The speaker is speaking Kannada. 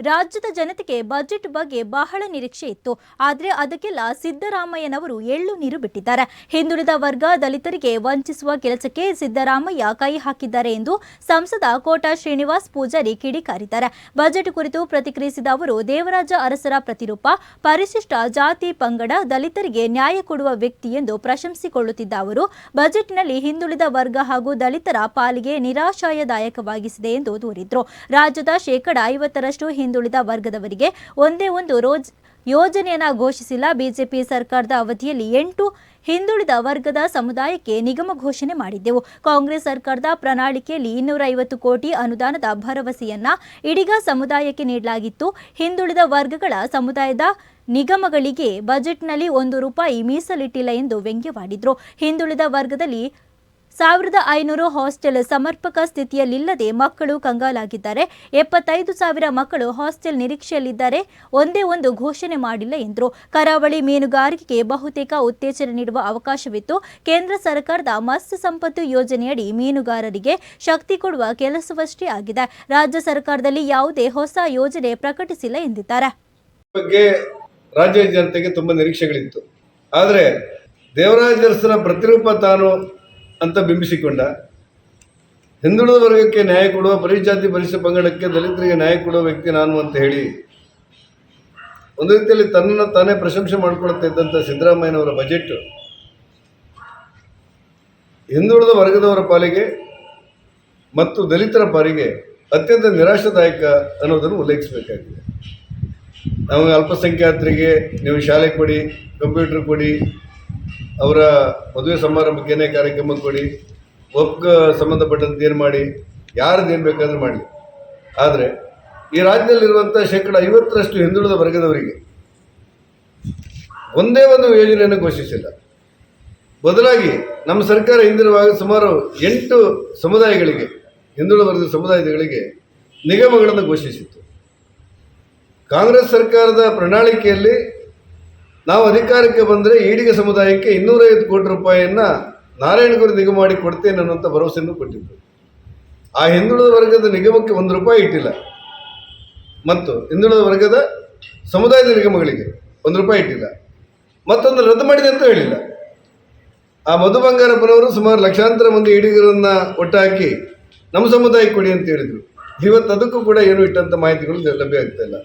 ರಾಜ್ಯದ ಜನತೆಗೆ ಬಜೆಟ್ ಬಗ್ಗೆ ಬಹಳ ನಿರೀಕ್ಷೆ ಇತ್ತು. ಆದರೆ ಅದಕ್ಕೆಲ್ಲ ಸಿದ್ದರಾಮಯ್ಯನವರು ಎಳ್ಳು ನೀರು ಬಿಟ್ಟಿದ್ದಾರೆ. ಹಿಂದುಳಿದ ವರ್ಗ ದಲಿತರಿಗೆ ವಂಚಿಸುವ ಕೆಲಸಕ್ಕೆ ಸಿದ್ದರಾಮಯ್ಯ ಕೈ ಹಾಕಿದ್ದಾರೆ ಎಂದು ಸಂಸದ ಕೋಟಾ ಶ್ರೀನಿವಾಸ್ ಪೂಜಾರಿ ಕಿಡಿಕಾರಿದ್ದಾರೆ. ಬಜೆಟ್ ಕುರಿತು ಪ್ರತಿಕ್ರಿಯಿಸಿದ ಅವರು, ದೇವರಾಜ ಅರಸರ ಪ್ರತಿರೂಪ, ಪರಿಶಿಷ್ಟ ಜಾತಿ ಪಂಗಡ ದಲಿತರಿಗೆ ನ್ಯಾಯ ಕೊಡುವ ವ್ಯಕ್ತಿ ಎಂದು ಪ್ರಶಂಸಿಕೊಳ್ಳುತ್ತಿದ್ದ ಅವರು, ಬಜೆಟ್ನಲ್ಲಿ ಹಿಂದುಳಿದ ವರ್ಗ ಹಾಗೂ ದಲಿತರ ಪಾಲಿಗೆ ನಿರಾಶಾಯದಾಯಕವಾಗಿಸಿದೆ ಎಂದು ದೂರಿದ್ರು. ರಾಜ್ಯದ ಶೇಕಡ ಐವತ್ತರಷ್ಟು ಹಿಂದುಳಿದ ವರ್ಗದವರಿಗೆ ಒಂದೇ ಒಂದು ರೋಜ್ ಯೋಜನೆಯನ್ನ ಘೋಷಿಸಿಲ್ಲ. ಬಿಜೆಪಿ ಸರ್ಕಾರದ ಅವಧಿಯಲ್ಲಿ ಎಂಟು ಹಿಂದುಳಿದ ವರ್ಗದ ಸಮುದಾಯಕ್ಕೆ ನಿಗಮ ಘೋಷಣೆ ಮಾಡಿದ್ದೆವು. ಕಾಂಗ್ರೆಸ್ ಸರ್ಕಾರದ ಪ್ರಣಾಳಿಕೆಯಲ್ಲಿ ಇನ್ನೂರ ಐವತ್ತು ಕೋಟಿ ಅನುದಾನದ ಭರವಸೆಯನ್ನ ಇಡಿಗ ಸಮುದಾಯಕ್ಕೆ ನೀಡಲಾಗಿತ್ತು. ಹಿಂದುಳಿದ ವರ್ಗಗಳ ಸಮುದಾಯದ ನಿಗಮಗಳಿಗೆ ಬಜೆಟ್ನಲ್ಲಿ ಒಂದು ರೂಪಾಯಿ ಮೀಸಲಿಟ್ಟಿಲ್ಲ ಎಂದು ವ್ಯಂಗ್ಯವಾಡಿದ್ರು. ಹಿಂದುಳಿದ ವರ್ಗದಲ್ಲಿ ಸಾವಿರದ ಐನೂರು ಹಾಸ್ಟೆಲ್ ಸಮರ್ಪಕ ಸ್ಥಿತಿಯಲ್ಲಿಲ್ಲದೆ ಮಕ್ಕಳು ಕಂಗಾಲಾಗಿದ್ದಾರೆ. ಎಪ್ಪತ್ತೈದು ಸಾವಿರ ಮಕ್ಕಳು ಹಾಸ್ಟೆಲ್ ನಿರೀಕ್ಷೆಯಲ್ಲಿದ್ದಾರೆ. ಒಂದೇ ಒಂದು ಘೋಷಣೆ ಮಾಡಿಲ್ಲ ಎಂದರು. ಕರಾವಳಿ ಮೀನುಗಾರಿಕೆಗೆ ಬಹುತೇಕ ಉತ್ತೇಜನ ನೀಡುವ ಅವಕಾಶವಿತ್ತು. ಕೇಂದ್ರ ಸರ್ಕಾರದ ಮತ್ಸ್ಯ ಸಂಪತ್ತು ಯೋಜನೆಯಡಿ ಮೀನುಗಾರರಿಗೆ ಶಕ್ತಿ ಕೊಡುವ ಕೆಲಸವಷ್ಟೇ ಆಗಿದೆ. ರಾಜ್ಯ ಸರ್ಕಾರದಲ್ಲಿ ಯಾವುದೇ ಹೊಸ ಯೋಜನೆ ಪ್ರಕಟಿಸಿಲ್ಲ ಎಂದಿದ್ದಾರೆ. ಬಗ್ಗೆ ರಾಜ್ಯ ಜನತೆಗೆ ತುಂಬಾ ನಿರೀಕ್ಷೆಗಳಿತ್ತು. ಆದರೆ ದೇವರಾಜ ಪ್ರತಿರೂಪ ತಾನು ಅಂತ ಬಿಂಬಿಸಿಕೊಂಡ. ಹಿಂದುಳಿದ ವರ್ಗಕ್ಕೆ ನ್ಯಾಯ ಕೊಡುವ ಪರಿಜಾತಿ ಪರಿಶಿಷ್ಟ ಪಂಗಡಕ್ಕೆ ದಲಿತರಿಗೆ ನ್ಯಾಯ ಕೊಡುವ ವ್ಯಕ್ತಿ ನಾನು ಅಂತ ಹೇಳಿ, ಒಂದು ರೀತಿಯಲ್ಲಿ ತನ್ನ ತಾನೇ ಪ್ರಶಂಸೆ ಮಾಡಿಕೊಳ್ತಾ ಇದ್ದಂಥ ಸಿದ್ದರಾಮಯ್ಯನವರ ಬಜೆಟ್ ಹಿಂದುಳಿದ ವರ್ಗದವರ ಪಾಲಿಗೆ ಮತ್ತು ದಲಿತರ ಪಾಲಿಗೆ ಅತ್ಯಂತ ನಿರಾಶಾದಾಯಕ ಅನ್ನೋದನ್ನು ಉಲ್ಲೇಖಿಸಬೇಕಾಗಿದೆ. ನಮಗೆ ಅಲ್ಪಸಂಖ್ಯಾತರಿಗೆ ನೀವು ಶಾಲೆ ಕೊಡಿ ಕಂಪ್ಯೂಟರ್ ಕೊಡಿ ಅವರ ಮದುವೆ ಸಮಾರಂಭಕ್ಕೇನೆ ಕಾರ್ಯಕ್ರಮ ಕೊಡಿ ಒಪ್ಗ ಸಂಬಂಧಪಟ್ಟಂತೆ ಏನು ಮಾಡಿ ಯಾರದ್ದು ಏನು ಬೇಕಾದರೂ ಮಾಡಲಿ. ಆದರೆ ಈ ರಾಜ್ಯದಲ್ಲಿರುವಂಥ ಶೇಕಡ ಐವತ್ತರಷ್ಟು ಹಿಂದುಳಿದ ವರ್ಗದವರಿಗೆ ಒಂದೇ ಒಂದು ಯೋಜನೆಯನ್ನು ಘೋಷಿಸಿಲ್ಲ. ಬದಲಾಗಿ ನಮ್ಮ ಸರ್ಕಾರ ಹಿಂದಿರುವಾಗ ಸುಮಾರು ಎಂಟು ಸಮುದಾಯಗಳಿಗೆ, ಹಿಂದುಳಿದ ವರ್ಗದ ಸಮುದಾಯಗಳಿಗೆ ನಿಗಮಗಳನ್ನು ಘೋಷಿಸಿತ್ತು. ಕಾಂಗ್ರೆಸ್ ಸರ್ಕಾರದ ಪ್ರಣಾಳಿಕೆಯಲ್ಲಿ ನಾವು ಅಧಿಕಾರಕ್ಕೆ ಬಂದರೆ ಈಡಿಗೆ ಸಮುದಾಯಕ್ಕೆ ಇನ್ನೂರೈವತ್ತು ಕೋಟಿ ರೂಪಾಯಿಯನ್ನು ನಾರಾಯಣಗುರು ನಿಗಮ ಮಾಡಿ ಕೊಡ್ತೇನೆ ಅನ್ನುವಂಥ ಭರವಸೆಯನ್ನು ಕೊಟ್ಟಿದ್ದರು ಆ ಹಿಂದುಳಿದ ವರ್ಗದ ನಿಗಮಕ್ಕೆ ಒಂದು ರೂಪಾಯಿ ಇಟ್ಟಿಲ್ಲ. ಮತ್ತು ಹಿಂದುಳಿದ ವರ್ಗದ ಸಮುದಾಯದ ನಿಗಮಗಳಿಗೆ ಒಂದು ರೂಪಾಯಿ ಇಟ್ಟಿಲ್ಲ. ಮತ್ತೊಂದು ರದ್ದು ಮಾಡಿದೆ ಅಂತ ಹೇಳಿಲ್ಲ. ಆ ಮಧು ಬಂಗಾರಪ್ಪನವರು ಸುಮಾರು ಲಕ್ಷಾಂತರ ಮಂದಿ ಈಡಿಗರನ್ನು ಒಟ್ಟಾಕಿ ನಮ್ಮ ಸಮುದಾಯಕ್ಕೆ ಕೊಡಿ ಅಂತ ಹೇಳಿದರು. ಇವತ್ತು ಅದಕ್ಕೂ ಕೂಡ ಏನು ಇಟ್ಟಂಥ ಮಾಹಿತಿಗಳು ಲಭ್ಯ ಆಗ್ತಾ ಇಲ್ಲ.